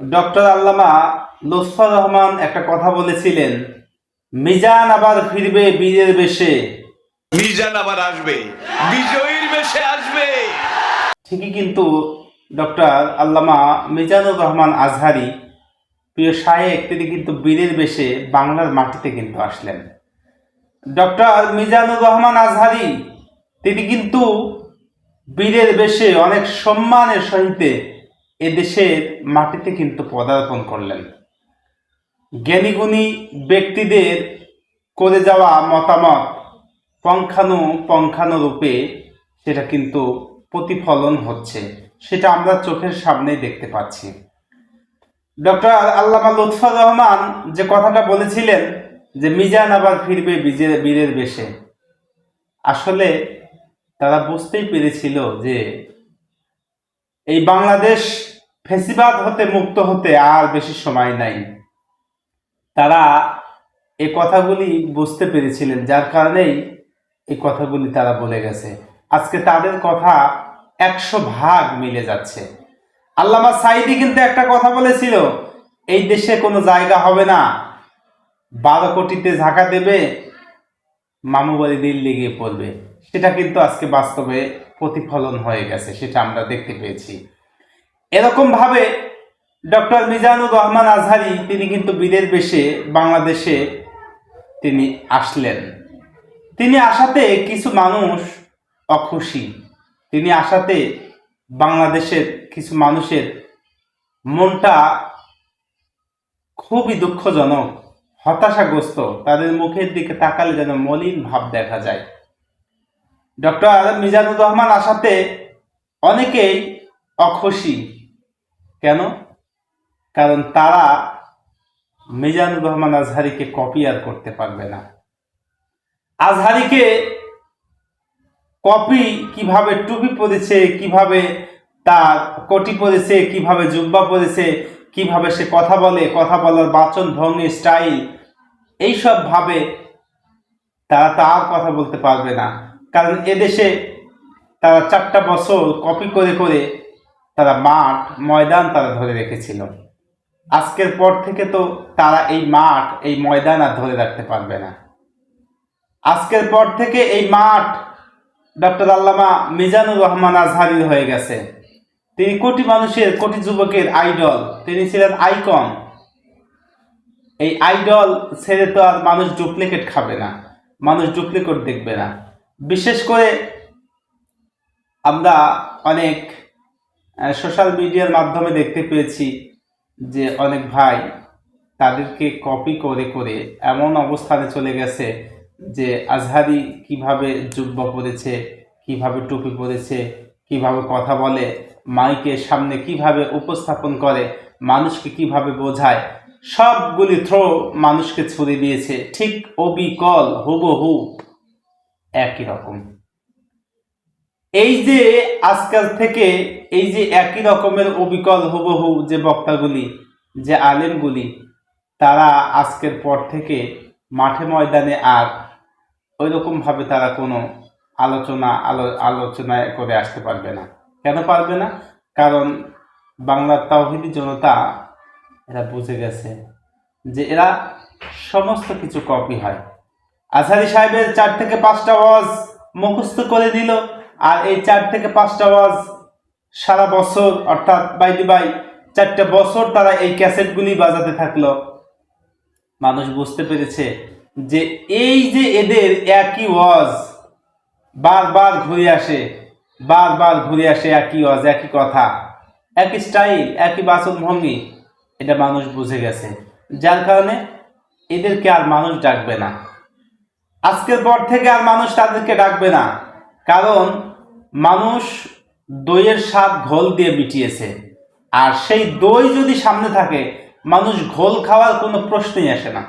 Doctor আল্লামা লুৎফর রহমান একটা কথা বলেছিলেন মিজান আবার ফিরবে বীরের বেশে। মিজান আবার আসবে বিজয়ীর বেশে আসবে। ঠিকই কিন্তু ডক্টর আল্লামা মিজানুর রহমান আজহারি প্রিয় শায়েক তিনি কিন্তু বীরের বেশে বাংলার মাটিতে কিন্তু আসলেন। ডক্টর মিজানুর রহমান আজহারি তিনি কিন্তু বীরের বেশে অনেক সম্মানের সহিতে এদেশের মাটিতে কিন্তু পদার্পণ করলেন। জ্ঞানীগুণী ব্যক্তিদের করে যাওয়া মতামত পঙ্খানু পঙ্খানু রূপে সেটা কিন্তু প্রতিফলন হচ্ছে। সেটা আমরা চোখের সামনেই দেখতে পাচ্ছি। ডক্টর আল্লামা লুৎফর রহমান যে কথাটা বলেছিলেন যে, মিজান আবার ফিরবে বীজের, বীরের বেশে। আসলে তারা বুঝতেই পেরেছিল যে এই বাংলাদেশ ফেসিবাদ হতে মুক্ত হতে আর বেশি সময় নাই। তারা এ কথাগুলি বুঝতে পেরেছিলেন, যার কারণেই এই কথাগুলি তারা বলে গেছে। আজকে তাদের কথা একশো ভাগ মিলে যাচ্ছে। আল্লামা সাইদি কিন্তু একটা কথা বলেছিল, এই দেশে কোনো জায়গা হবে না, বারো কোটিতে ঝাঁকা দেবে মামু বাড়ি দিল্লি গিয়ে পড়বে। সেটা কিন্তু আজকে বাস্তবে প্রতিফলন হয়ে গেছে, সেটা আমরা দেখতে পেয়েছি। এরকম ভাবে ডক্টর মিজানুর রহমান আজহারি, তিনি কিন্তু বিদের বেশে বাংলাদেশে তিনি আসলেন। তিনি আসাতে কিছু মানুষ অখুশি। তিনি আসাতে বাংলাদেশের কিছু মানুষের মনটা খুবই দুঃখজনক, হতাশাগ্রস্ত। তাদের মুখের দিকে তাকালে যেন মলিন ভাব দেখা যায়। ডক্টর মিজানুর রহমান আসাতে অনেকেই অখুশি। কেন? কারণ তারা মিজানুর রহমান আজহারিকে কপি আর করতে পারবে না। আজহারিকে কপি কীভাবে টুপি পরেছে, কীভাবে তার কোটি পরেছে, কীভাবে জুব্বা পরেছে, কীভাবে সে কথা বলে, কথা বলার বাচন ভঙ্গি স্টাইল এইসব ভাবে তারা তার কথা বলতে পারবে না। কারণ এদেশে তারা চারটা বছর কপি করে করে তারা মাঠ, ময়দান তারা ধরে রেখেছিল। আজকের পর থেকে তো তারা এই মাঠ, এই ময়দান আর ধরে রাখতে পারবে না। আজকের পর থেকে এই মাঠ ডক্টর আল্লামা মিজানুর রহমান আজহারির হয়ে গেছে। তিনি কোটি মানুষের, কোটি যুবকের আইডল তিনি ছিলেন আইকন এই আইডল ছেড়ে তো আর মানুষ ডুপ্লিকেট খাবে না। মানুষ ডুপ্লিকেট দেখবে না। বিশেষ করে আমরা অনেক সোশ্যাল মিডিয়ার মাধ্যমে দেখতে পেয়েছি যে অনেক ভাই তাদেরকে কপি করে করে এমন অবস্থানে চলে গেছে যে আজহারি কীভাবে জুব্বা পরেছে, কীভাবে টুপি পরেছে, কীভাবে কথা বলে মাইকের সামনে কীভাবে উপস্থাপন করে, মানুষকে কীভাবে বোঝায়, সবগুলি থ্রো মানুষকে ছুড়ে দিয়েছে। ঠিক অবিকল হুবহু। একই রকম। এই যে আজকাল থেকে এই যে একই রকমের অবিকল হুবহু যে বক্তাগুলি, যে আলেমগুলি, তারা আজকের পর থেকে মাঠে ময়দানে আর ওই ভাবে তারা কোনো আলোচনা, আলো, আলোচনায় করে আসতে পারবে না। কেন পারবে না? কারণ বাংলার তাওহিদি জনতা, এরা বুঝে গেছে যে এরা সমস্ত কিছু কপি হয়। আজহারি সাহেবের চার থেকে পাঁচটা ওয়াজ মুখস্থ করে দিল, আর এই চার থেকে পাঁচটা ওয়াজ সারা বছর, অর্থাৎ বাইদি বাই চারটে বছর তারা এই ক্যাসেটগুলি বাজাতে থাকল। মানুষ বুঝতে পেরেছে যে এই যে এদের একই ওয়াজ বারবার ঘুরে আসে, বারবার ঘুরে আসে একই ওয়াজ, একই কথা, একই স্টাইল, একই বাচন ভঙ্গি এটা মানুষ বুঝে গেছে। যার কারণে এদেরকে আর মানুষ ডাকবে না। আজকের পর থেকে আর মানুষ তাদেরকে ডাকবে না। কারণ মানুষ দইয়ের স্বাদ ঘোল দিয়ে মিটিয়েছে। আর সেই দই যদি সামনে থাকে, মানুষ ঘোল খাওয়ার কোনো প্রশ্নই আসে না।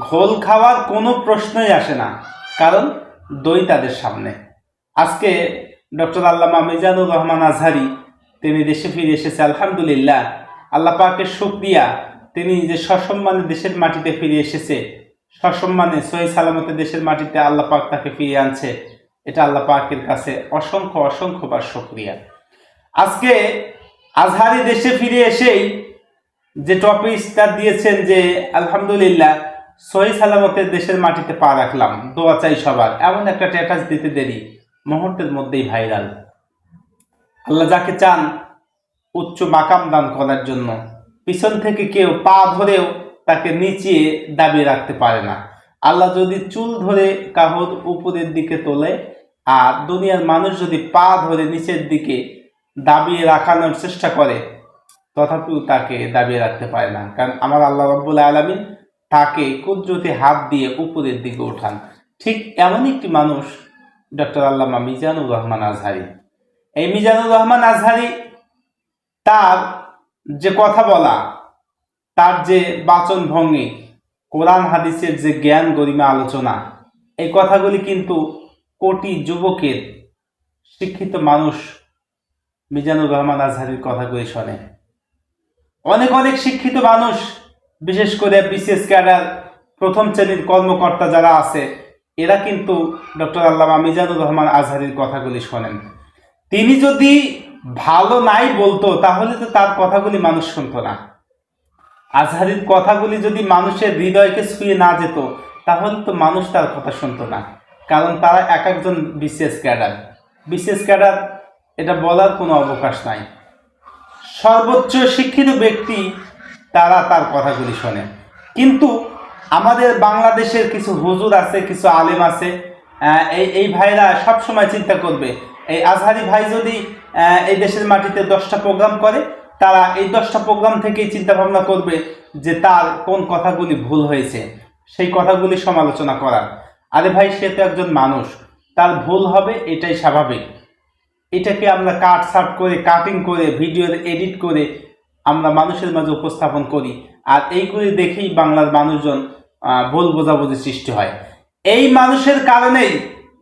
ঘোল খাওয়ার কোনো প্রশ্নই আসে না। কারণ দই তাদের সামনে। আজকে ডক্টর আল্লামা মিজানুর রহমান আজহারি, তিনি দেশে ফিরে এসেছে, আলহামদুলিল্লাহ। আল্লাহ পাকের শুক্রিয়া। তিনি যে সসম্মানে দেশের মাটিতে ফিরে এসেছে সসম্মানে সহি সালামতে দেশের মাটিতে আল্লাহ পাক তাকে ফিরিয়ে আনছে। এটা আল্লাহ পাকের কাছে অসংখ্য, অসংখ্যবার শুক্রিয়া। আজকে আজহারি দেশে ফিরে এসেই যে টপিক টপিকটা দিয়েছেন যে, আলহামদুলিল্লাহ, সহি সালামতের দেশের মাটিতে পা রাখলাম। দোয়া চাই সবার। এমন একটা স্ট্যাটাস দিতে দেরি। মুহূর্তের মধ্যেই ভাইরাল আল্লাহ যাকে চান, উচ্চ মাকাম দান করার জন্য। পিছন থেকে কেউ পা ধরেও তাকে নিচিয়ে দাবিয়ে রাখতে পারে না। আল্লাহ যদি চুল ধরে কাহর উপরের দিকে তোলে, আর দুনিয়ার মানুষ যদি পা ধরে নিচের দিকে দাবিয়ে রাখানোর চেষ্টা করে, তথাপিও তাকে দাবিয়ে রাখতে পারে না। কারণ আমার আল্লাহ রব্বুল আলমিন তাকে কুদরতি হাত দিয়ে উপরের দিকে ওঠান। ঠিক এমন একটি মানুষ ডক্টর আল্লামা মিজানুর রহমান আজহারি। এই মিজানুর রহমান আজহারি তার যে কথা বলা তার যে বাচন ভঙ্গি, কোরআন হাদিসের যে জ্ঞান গরিমা আলোচনা, এই কথাগুলি কিন্তু কোটি যুবকের শিক্ষিত মানুষ মিজানুর রহমান আজহারির কথাগুলি শোনে। অনেক অনেক শিক্ষিত মানুষ, বিশেষ করে বিশেষ ক্যাডার, প্রথম শ্রেণির কর্মকর্তা যারা আছে, এরা কিন্তু ডক্টর আল্লামা মিজানুর রহমান আজহারির কথাগুলি শোনেন। তিনি যদি ভালো নাই বলতো, তাহলে তো তার কথাগুলি মানুষ শুনতো না। আজহারির কথাগুলি যদি মানুষের হৃদয়কে ছুঁয়ে না যেত, তাহলে তো মানুষ তার কথা শুনতো না। কারণ তারা এক একজন বিসিএস ক্যাডার। বিসিএস ক্যাডার, এটা বলার কোনো অবকাশ নাই। সর্বোচ্চ শিক্ষিত ব্যক্তি তারা তার কথাগুলি শোনে। কিন্তু আমাদের বাংলাদেশের কিছু হুজুর আছে, কিছু আলেম আছে এই এই ভাইরা সব সময় চিন্তা করবে, এই আজহারি ভাই যদি এই দেশের মাটিতে দশটা প্রোগ্রাম করে তারা এই দশটা প্রোগ্রাম থেকেই চিন্তা ভাবনা করবে যে তার কোন কথাগুলি ভুল হয়েছে। সেই কথাগুলি সমালোচনা করার। আরে ভাই, সে তো একজন মানুষ। তার ভুল হবে, এটাই স্বাভাবিক। এটাকে আমরা কাট, সাট করে কাটিং করে ভিডিও এডিট করে আমরা মানুষের মাঝে উপস্থাপন করি। আর এইগুলি দেখেই বাংলার মানুষজন ভুল বোঝাবুঝি সৃষ্টি হয়। এই মানুষের কারণেই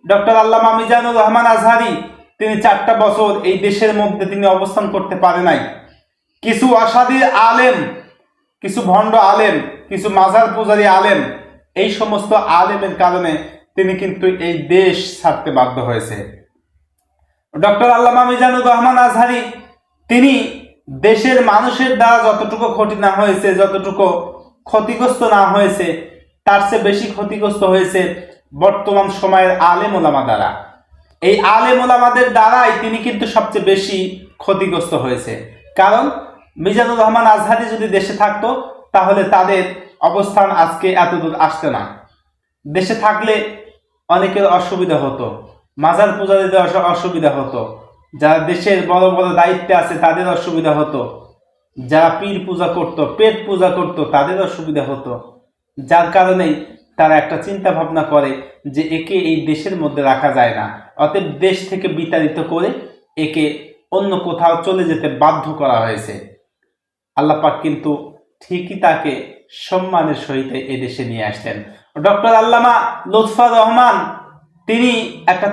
ডক্টর আল্লামা মিজানুর রহমান আজহারি তিনি চারটা বছর এই দেশের মধ্যে তিনি অবস্থান করতে পারে নাই। কিছু অসাধী আলেম, কিছু ভণ্ড আলেম, কিছু মাজার পূজারী আলেম, এই সমস্ত আলেমের কারণে তিনি কিন্তু এই দেশ ছাড়তে বাধ্য হয়েছে। ডক্টর আল্লামা মিজানুর রহমান আজহারি, তিনি দেশের মানুষের দ্বারা যতটুকু ক্ষতি না হয়েছে, যতটুকু ক্ষতিগ্রস্ত না হয়েছে, তার চেয়ে বেশি ক্ষতিগ্রস্ত হয়েছে বর্তমান সময়ের আলেম ওলামা দ্বারা। এই আলেম ওলামাদের দ্বারাই তিনি কিন্তু সবচেয়ে বেশি ক্ষতিগ্রস্ত হয়েছে। কারণ মিজানুর রহমান আজহারি যদি দেশে থাকতো, তাহলে তাদের অবস্থান আজকে এতদূর আসতে না। দেশে থাকলে অনেকের অসুবিধা হতো, মাজার পূজারীদের অস- অসুবিধা হতো যারা দেশের বড় বড় দায়িত্বে আছে তাদের অসুবিধা হতো যারা পীর পূজা করত, পেট পূজা করত, তাদের অসুবিধা হতো। যার কারণেই তারা একটা চিন্তা ভাবনা করে যে একে এই দেশের মধ্যে রাখা যায় না, অতএব দেশ থেকে বিতাড়িত করে একে অন্য কোথাও চলে যেতে বাধ্য করা হয়েছে। আল্লাহ পাক কিন্তু ঠিকই তাকে সম্মানের সহিত এদেশে নিয়ে আসতেন ডক্টর আল্লামা লুৎফা রহমান, তিনি একটা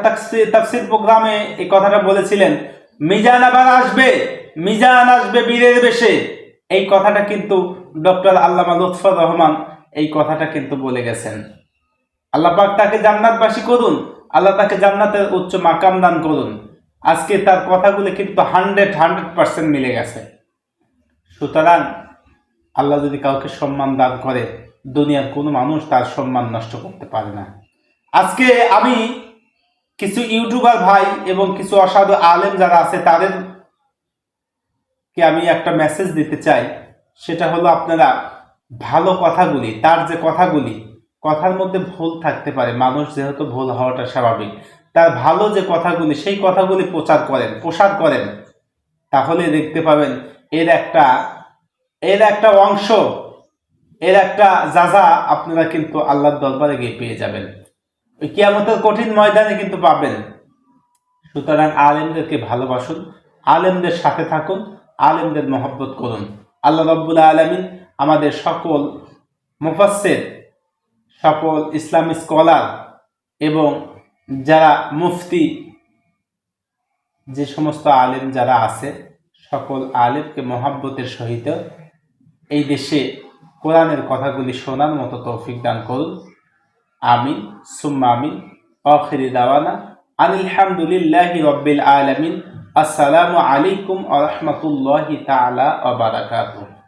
তাফসির প্রোগ্রামে এই কথাটা বলেছিলেন, মিজান আবার আসবে, মিজান আসবে বীরের বেশে। এই কথাটা কিন্তু ডক্টর আল্লামা লুৎফা রহমান এই কথাটা কিন্তু বলে গেছেন। আল্লাহ পাক তাকে জান্নাতবাসী করুন, আল্লাহ তাকে জান্নাতের উচ্চ মাকাম দান করুন। আজকে তার কথাগুলো কিন্তু হান্ড্রেড হান্ড্রেড পার্সেন্ট মিলে গেছে। সুতরাং আল্লাহ যদি কাউকে সম্মান দান করে, দুনিয়ার কোনো মানুষ তার সম্মান নষ্ট করতে পারে না। আজকে আমি কিছু ইউটিউবার ভাই এবং কিছু অসাধু আলেম যারা আছে তাদের কে আমি একটা মেসেজ দিতে চাই। সেটা হলো আপনারা ভালো কথাগুলি, তার যে কথাগুলি, কথার মধ্যে ভুল থাকতে পারে। মানুষ যেহেতু ভুল হওয়াটা স্বাভাবিক, তার ভালো যে কথাগুলি, সেই কথাগুলি প্রচার করেন, প্রসার করেন, তাহলে দেখতে পাবেন এর একটা এর একটা অংশ, এর একটা যাজা আপনারা কিন্তু আল্লাহর দরবারে গিয়ে পেয়ে যাবেন। ওই কিয়ামতের কঠিন ময়দানে কিন্তু পাবেন। সুতরাং আলেমদেরকে ভালোবাসুন, আলেমদের সাথে থাকুন, আলেমদের মহব্বত করুন। আল্লাহ রব্বুল আলমিন আমাদের সকল মুফাসের সকল ইসলামী স্কলার এবং যারা মুফতি, যে সমস্ত আলেম যারা আছে, সকল আলেমকে মহাব্বতের সহিত এই দেশে কোরআনের কথাগুলি শোনার মতো তৌফিক দান করুন। আমিন। সুম্মা আমিন। আখিরি দাওয়ানা। আলহামদুলিল্লাহ রব্বিল আলমিন। আসসালামু আলাইকুম আ রহমতুল্লাহ তালা ওয়া বারাকাতুহু।